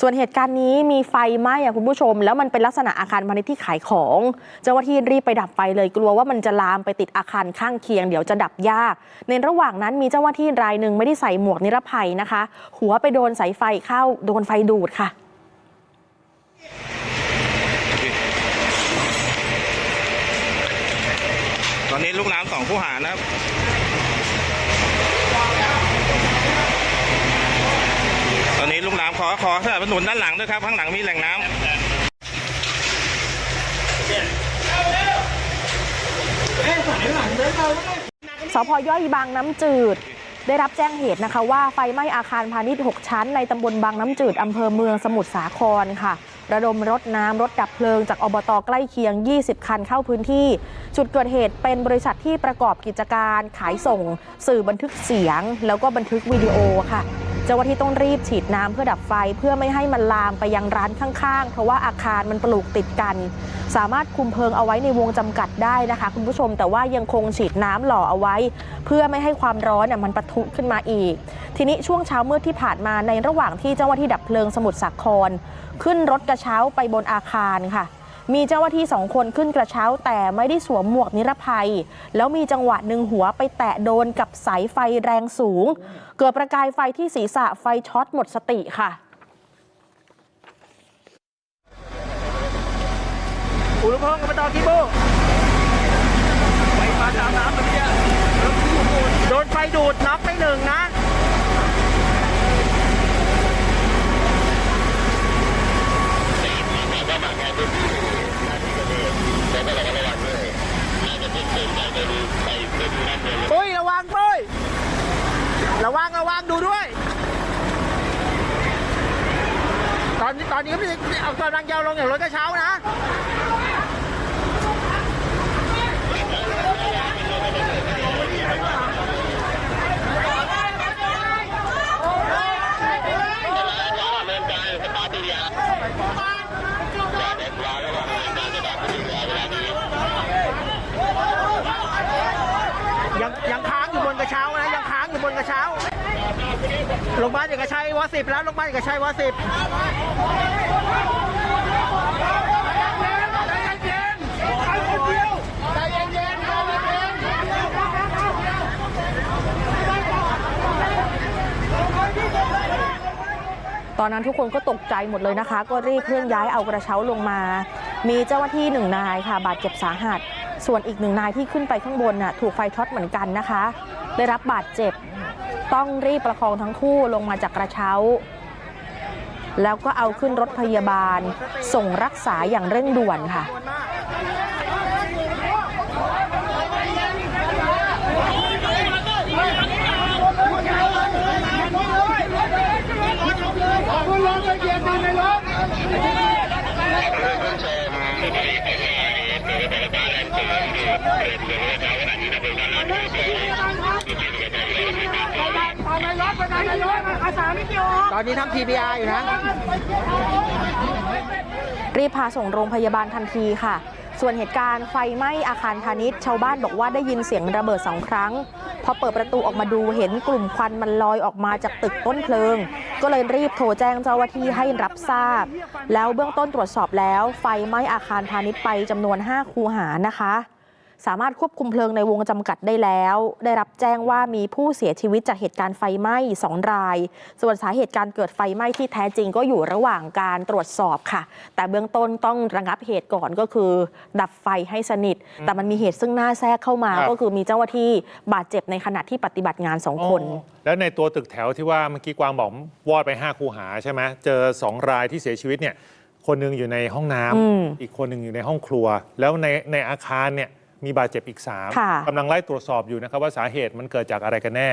ส่วนเหตุการณ์นี้มีไฟไหม้อะคุณผู้ชม แล้วมันเป็นลักษณะอาคารพาณิชย์ที่ขายของ เจ้าหน้าที่รีบไปดับไฟเลยกลัวว่ามันจะลามไปติดอาคารข้างเคียงเดี๋ยวจะดับยาก ในระหว่างนั้นมีเจ้าหน้าที่รายหนึ่งไม่ได้ใส่หมวกนิรภัยนะคะ หัวไปโดนสายไฟเข้าโดนไฟดูดค่ะตอนนี้ลูกน้ำสองผู้หานะครับ ขอขอสนับสนุนด้านหลังด้วยครับ ข้างหลังมีแหล่งน้ำสพย่อยบางน้ำจืด ได้รับแจ้งเหตุนะคะว่าไฟไหม้อาคารพาณิชย์ 6 ชั้น ในตำบลบางน้ำจืดอำเภอเมืองสมุทรสาครค่ะ ระดมรถน้ำรถดับเพลิงจากอบตใกล้เคียง 20 คันเข้าพื้นที่ จุดเกิดเหตุเป็นบริษัทที่ประกอบกิจการขายส่ง สื่อบันทึกเสียง แล้วก็บันทึกวิดีโอค่ะ เจ้าหน้าที่ต้องรีบฉีดน้ำเพื่อดับไฟเพื่อไม่ให้มันลามไปยังร้านข้างๆ เพราะว่าอาคารมันปลูกติดกัน สามารถคุมเพลิงเอาไว้ในวงจำกัดได้นะคะ คุณผู้ชมแต่ว่ายังคงฉีดน้ำหล่อเอาไว้ เพื่อไม่ให้ความร้อนน่ะมันปะทุขึ้นมาอีก ทีนี้ช่วงเช้ามืดที่ผ่านมาในระหว่างที่เจ้าหน้าที่ดับเพลิงสมุทรสาคร ขึ้นรถกระเช้าไปบนอาคารค่ะ มีเจ้าหน้าที่สองคนขึ้นกระเช้าแต่ไม่ได้สวมหมวกนิรภัย แล้วมีจังหวะหนึ่งหัวไปแตะโดนกับสายไฟแรงสูง เกิดประกายไฟที่ศีรษะไฟช็อตหมดสติค่ะอุลุพงศ์กับตอกีโบไฟฟ้าตามน้ำแบบนี้โดนไฟดูดน็อกไปหนึ่งนะ ปุ้ยระวังปุ้ย ระวังระวังดูด้วย ตอนนี้ตอนนี้ก็มีเอากำลังยาวลงอย่างรถกระเช้านะยังยังค้างอยู่บนกระเช้านะ บนกระเช้าลงบ้านเอกชัยวสิบแล้วลงบ้านเอกชัยวสิบตอนนั้นทุกคนก็ตกใจหมดเลยนะคะ ก็รีบเคลื่อนย้ายเอากระเช้าลงมา มีเจ้าหน้าที่หนึ่งนายค่ะ บาดเจ็บสาหัส ส่วนอีกหนึ่งนายที่ขึ้นไปข้างบนน่ะถูกไฟช็อตเหมือนกันนะคะ ได้รับบาดเจ็บ ต้องรีบประคองทั้งคู่ลงมาจากกระเช้า แล้วก็เอาขึ้นรถพยาบาล ส่งรักษาอย่างเร่งด่วนค่ะ ตอนนี้ทำ TPR อยู่นะ รีบพาส่งโรงพยาบาลทันทีค่ะ ส่วนเหตุการณ์ไฟไหม้อาคารพาณิชย์ ชาวบ้านบอกว่าได้ยินเสียงระเบิดสองครั้ง พอเปิดประตูออกมาดูเห็นกลุ่มควันมันลอยออกมาจากตึกต้นเพลิง ก็เลยรีบโทรแจ้งเจ้าหน้าที่ให้รับทราบ แล้วเบื้องต้นตรวจสอบแล้ว ไฟไหม้อาคารพาณิชย์ไปจำนวน 5 คูหานะคะ สามารถควบคุมเพลิงในวงจำกัดได้แล้ว ได้รับแจ้งว่ามีผู้เสียชีวิตจากเหตุการณ์ไฟไหม้2ราย ส่วนสาเหตุการเกิดไฟไหม้ที่แท้จริงก็อยู่ระหว่างการตรวจสอบค่ะ แต่เบื้องต้นต้องระงับเหตุก่อนก็คือ ดับไฟให้สนิท แต่มันมีเหตุซึ่งหน้าแทรกเข้ามาครับก็คือมีเจ้าหน้าที่บาดเจ็บในขณะที่ปฏิบัติงานสองคนอ๋อแล้วในตัวตึกแถวที่ว่าเมื่อกี้กวางบอกวอดไป 5 คูหาใช่ไหมเจอ 2 รายที่เสียชีวิตเนี่ยคนหนึงอยู่ในห้องน้ำอืมอีกคนหนึ่งอยู่ในห้องครัว แล้วในในอาคารเนี่ย มีบาดเจ็บอีก3ค่ะกำลังไล่ตรวจสอบอยู่นะครับว่าสาเหตุมันเกิดจากอะไรกันแน่